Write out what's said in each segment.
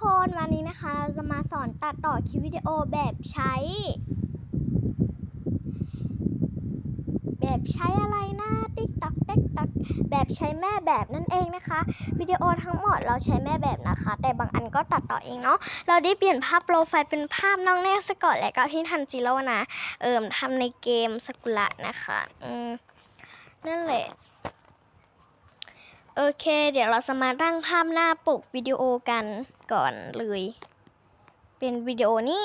คนวันนี้นะคะเราจะมาสอนตัดต่อคลิปวิดีโอแบบใช้ แบบใช้อะไรนะติ๊กตักติ๊กตักแบบใช้แม่แบบนั่นเองนะคะ วิดีโอทั้งหมดเราใช้แม่แบบนะคะ แต่บางอันก็ตัดต่อเองเนาะเราได้เปลี่ยนภาพโปรไฟล์เป็นภาพน้องแน่สกอตและก็ที่ทันจิโร่นะเอิมทำในเกมสกุละนะคะอืมนั่นแหละ โอเค เดี๋ยวเราจะมาตั้งภาพหน้าปกวิดีโอกันก่อนเลย เป็นวิดีโอนี้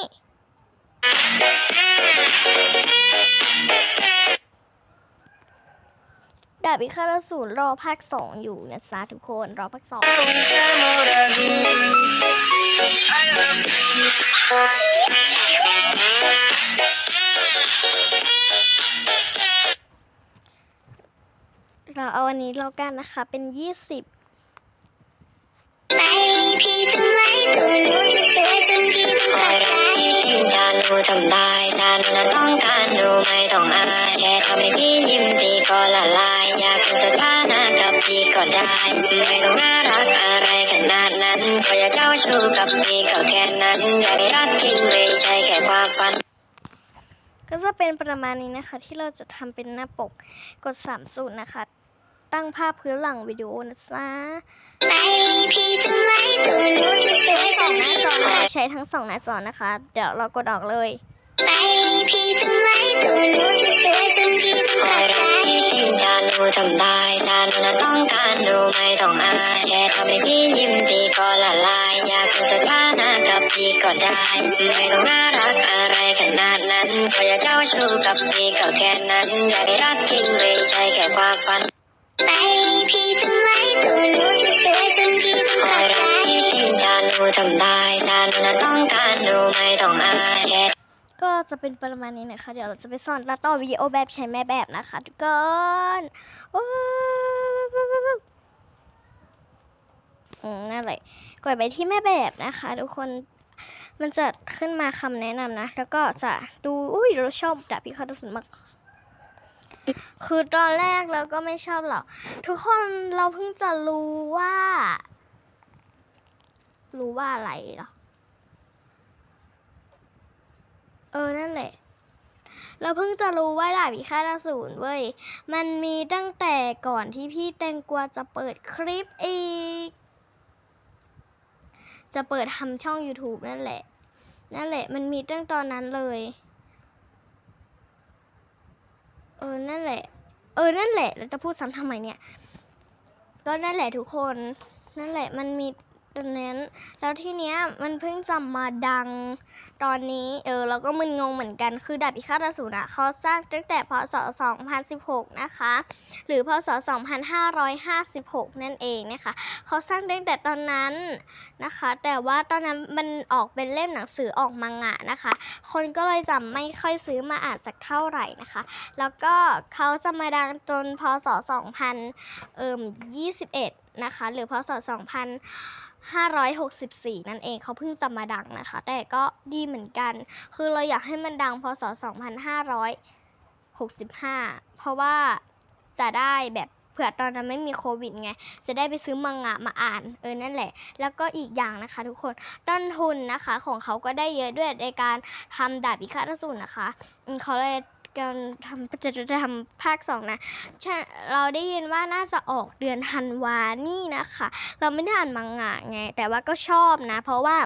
ดาบพิฆาตอสูรรอภาคสองอยู่นะจ๊ะทุกคนรอภาคสอง เราเอาอันนี้แล้วกันนะคะ เป็นยี่สิบไม่พี่ทำไมตัวหนูจะสวยจนพี่ต้องคตอยกรัใจกพี่จริงจังหนูทำได้ดันนะต้องการหนูไม่ต้องอายแค่ทำให้พี่ยิ้มพี่ก็ละลาย อยากเป็นสถานะกับพี่ก็ได้ ไม่ต้องน่ารักอะไรขนาดนั้นขออย่าเจ้าชู้กับพี่ก็แค่นั้น อยากได้รักจริงไม่ใช่แค่ความฝันก็จะเป็นประมาณนี้นะคะที่เราจะทำเป็นหน้าปกกด3สูตรนะคะ ตั้งภาพพื้นหลังวิดีโอนะจ๊ะไม่พี่ทำไมตัวหนูจะสวยจสองนหน้าพี่จต้อองตนะกใจใช้ทั้งสองหน้าจอนะคะ เดี๋ยวเรากดออกเลยไม่พี่ทำไมตัวหนูจะสวยจนพี่ต้องคตอยกใจรักพี่จริงจังหนูทำได้ดันนะต้องการหนูไม่ต้องอายแค่ทำให้พี่ยิ้มพี่ก็ละลาย อยากเป็นสถานะกับพี่ก็ได้ ไม่ต้องน่ารักอะไรขนาดนั้นขออย่าเจ้าชู้กับพี่ก็แค่นั้น อยากได้รักจริงไม่ใช่แค่ความฝัน จังหนูทำได้ดันนะต้องการหนูไม่ต้องอายก็จะเป็นประมาณนี้นะคะ เดี๋ยวเราจะไปสอนตัดต่อวิดีโอแบบใช้แม่แบบนะคะทุกคนว้าวอืมนั่นแหละกดไปที่แม่แบบนะคะ ทุกคนมันจะขึ้นมาคำแนะนำนะ แล้วก็จะดู อุ้ยเราชอบดาบพิฆาตสูรมาก คือตอนแรกเราก็ไม่ชอบหรอก ทุกคนเราเพิ่งจะรู้ว่า รู้ว่าอะไรหรอ เออ นั่นแหละ เราเพิ่งจะรู้ว่าดาบพิฆาตอสูรเว้ย มันมีตั้งแต่ก่อนที่พี่แตงกวาจะเปิดคลิปอีก จะเปิดทำช่อง YouTube นั่นแหละ นั่นแหละ มันมีตั้งตอนนั้นเลย เออ นั่นแหละ เออ นั่นแหละ เราจะพูดซ้ำทำไมเนี่ย ก็นั่นแหละทุกคน นั่นแหละ มันมี ตอนนั้น แล้วทีเนี้ยมันเพิ่งจะมาดังตอนนี้ เออเราก็มึนงงเหมือนกัน คือดาบพิฆาตอสูรอะเขาสร้างตั้งแต่พศ 2016 นะคะ หรือพศ 2556 นั่นเองนะคะ เขาสร้างตั้งแต่ตอนนั้นนะคะ แต่ว่าตอนนั้นมันออกเป็นเล่มหนังสือออกมังงะนะคะ คนก็เลยจะไม่ค่อยซื้อมาอ่านสักเท่าไหร่นะคะ แล้วก็เขาจะมาดังจนพศ 2000เอ่ม21นะคะ หรือพศ 564 นั่นเองเขาเพิ่งจะมาดังนะคะ แต่ก็ดีเหมือนกัน คือเราอยากให้มันดังพศ 2565 เพราะว่าจะได้แบบเผื่อตอนนั้นไม่มีโควิดไง จะได้ไปซื้อมังงะมาอ่าน เออ นั่นแหละ แล้วก็อีกอย่างนะคะ ทุกคน ต้นทุนนะคะ ของเขาก็ได้เยอะด้วยในการทำดาบพิฆาตอสูรนะคะ เขาเลย การทำจะจะทำภาคสองนะใช่เราได้ยินว่าน่าจะออกเดือนธันวานี่นะคะ เราไม่ได้อ่านมังงะไง แต่ว่าก็ชอบนะ เพราะว่า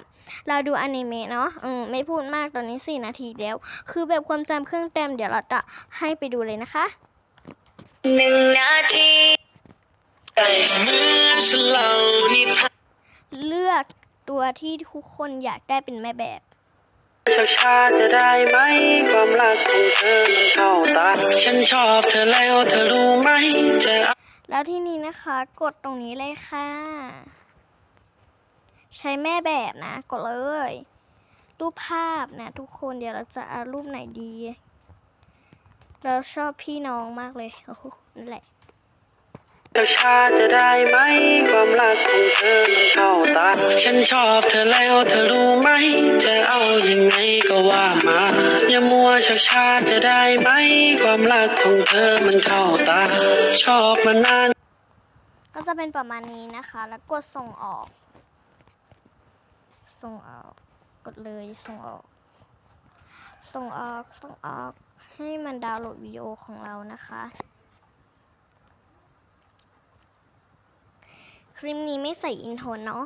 เราดูอนิเมะเนาะอืมไม่พูดมากตอนนี้สี่นาทีแล้ว คือแบบความจำเครื่องเต็มเดี๋ยวเราจะให้ไปดูเลยนะคะหนึ่งนาทีเหมือนฉันเล่านิทานเลือกตัวที่ทุกคนอยากได้เป็นแม่แบบเช้าช้าจะได้ไหม ความรักของเธอมันเข้าตา ฉันชอบเธอแล้วเธอรู้ไหมจะเอแล้วที่นี้นะคะกดตรงนี้เลยค่ะ ใช้แม่แบบนะ กดเลย รูปภาพนะ ทุกคนเดี๋ยวเราจะเอารูปไหนดี เราชอบพี่น้องมากเลยโอ้โหนั่นแหละ เช้าชาจะได้ไหม ความรักของเธอมันเข้าตา ฉันชอบเธอแล้วเธอรู้ไหม จะเอายังไงก็ว่ามา อย่ามัวชาชาจะได้ไหม ความรักของเธอมันเข้าตา ชอบมานาน ก็จะเป็นประมาณนี้นะคะ แล้วกดส่งออก ส่งออก กดเลยส่งออก ส่งออก ส่งออก ให้มันดาวน์โหลดวิดีโอของเรานะคะ คลิปนี้ไม่ใส่อินโทรเนาะ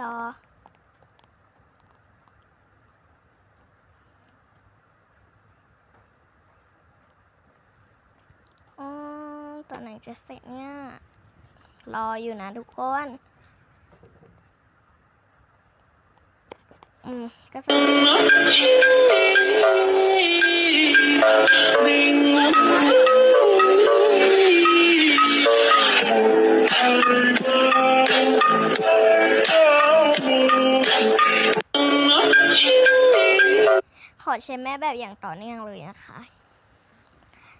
รอ ตอนไหนจะเสร็จเนี่ย รออยู่นะทุกคน อืมก็จขอใช้แม่แบบอย่างต่อเนื่องเลยนะคะ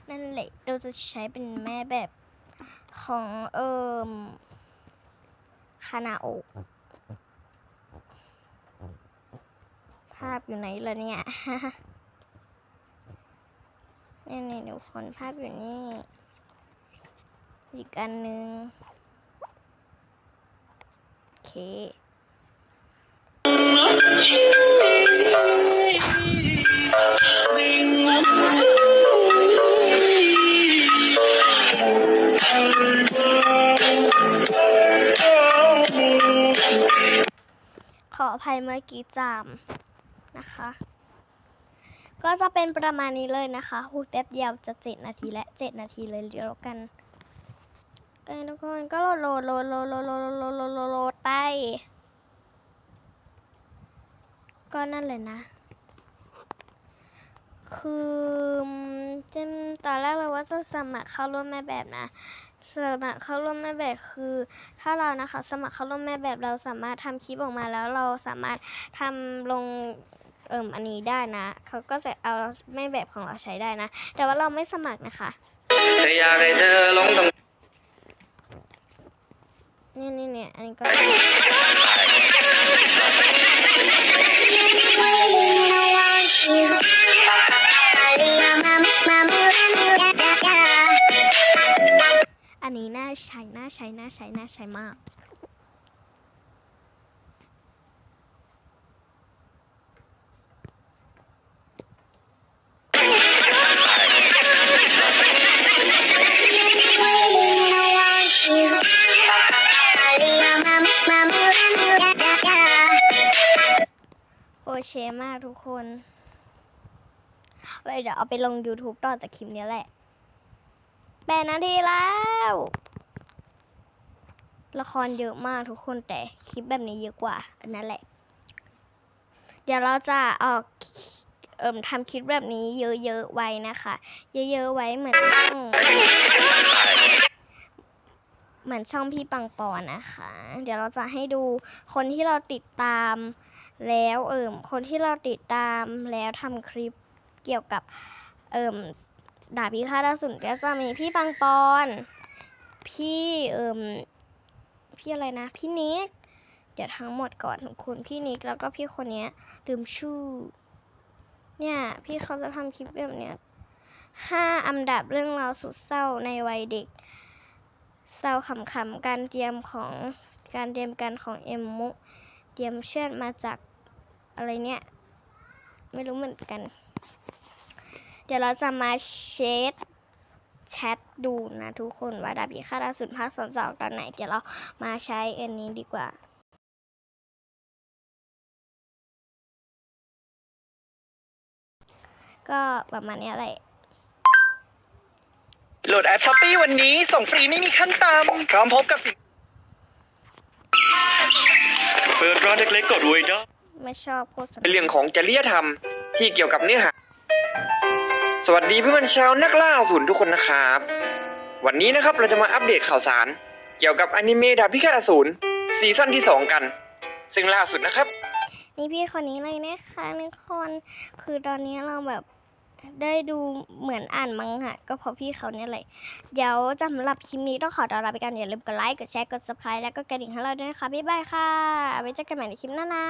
นั่นแหละเราจะใช้เป็นแม่แบบของเอิมคานาโอภาพอยู่ไหนล่ะเนี่ยนี่นี่เดี๋ยวคนภาพอยู่นี่ อีกอันหนึ่งโอเค ออภัยเมื่อกี้จามนะคะ ก็จะเป็นประมาณนี้เลยนะคะหูแป๊บเดียวจะเจ็ดนาทีและเจ็ดนาทีเลยเดียวกันเอ้ทุกคนก็โหลดโหลดโหลดโหลดโหลดโหลดโหลดโหลดไป ก็นั่นเลยนะ คือจตอนแรกเราว่าจะสมัครเข้าร่วมแม่แบบนะ สมัครเข้าร่วมแม่แบบคือ ถ้าเรานะคะ สมัครเข้าร่วมแม่แบบเราสามารถทำคลิปออกมาแล้วเราสามารถทำลงเอิ่มอันนี้ได้นะเขาก็จะเอาแม่แบบของเราใช้ได้นะ แต่ว่าเราไม่สมัครนะคะเธออยากให้เธอลงตรงนี่นี่เนี่ยอันนี้ก็าใช้น่าใช้น่าใช้มากโอเคมากทุกคนไว้เดี๋ยวเอาไปลง YouTube ต่อจากคลิปนี้แหละแปดนาทีแล้ว ละครเยอะมากทุกคนแต่คลิปแบบนี้เยอะกว่าอันนั้นแหละ เดี๋ยวเราจะออกเอิ่มทำคลิปแบบนี้เยอะๆไว้นะคะ เยอะๆไว้เหมือนช่องเหมือนช่องพี่ปังปอนนะคะ เดี๋ยวเราจะให้ดูคนที่เราติดตามแล้วเอิ่มคนที่เราติดตามแล้วทำคลิปเกี่ยวกับเอิ่มดาบพิฆาตสูรก็จะมีพี่ปังปอน พี่เอิ่ม พี่อะไรนะ พี่นิกเดี๋ยวทั้งหมดก่อนทุกคนพี่นิกแล้วก็พี่คนนี้ลืมชื่อ เนี่ย พี่เขาจะทำคลิปแบบเนี้ยห้าอันดับเรื่องราวสุดเศร้าในวัยเด็ก เศร้าขำๆการเตรียมของการเตรียมการของเอ็มมุเตรียมเชื่อดมาจากอะไรเนี่ย ไม่รู้เหมือนกัน เดี๋ยวเราจะมาเช็ค แชทดูนะทุกคนว่าดาบพิฆาตอสูรภาคสองจะออกตอนไหน เดี๋ยวเรามาใช้อันนี้ดีกว่าก็ประมาณเนี้ยแหละ โหลดแอปช้อปปี้วันนี้ส่งฟรีไม่มีขั้นต่ำพร้อมพบกับสินเปิดร้านเล็กๆก็รวยได้ไม่ชอบโฆษณาเป็นเรื่องของจริยธรรมที่เกี่ยวกับเนื้อหา สวัสดีเพื่อนๆชาวนักล่าสูรทุกคนนะครับ วันนี้นะครับเราจะมาอัปเดตข่าวสาร เกี่ยวกับอนิเมะดาบพิฆาตอสูรซีซั่นที่ 2 กัน ซึ่งล่าสุดนะครับ นี่พี่คนนี้เลยนะคะทุกคนคือตอนนี้เราแบบได้ดูเหมือนอ่านมังงะก็เพราะพี่เขาเนี่ยแหละ เดี๋ยวสำหรับคลิปนี้ต้องขอตัวลาไปกันอย่าลืมกดไลค์กดแชร์กด subscribe แล้วก็กระดิ่งให้เราด้วยนะคะบ๊ายบายค่ะไว้เจอกันใหม่ในคลิปหน้านะ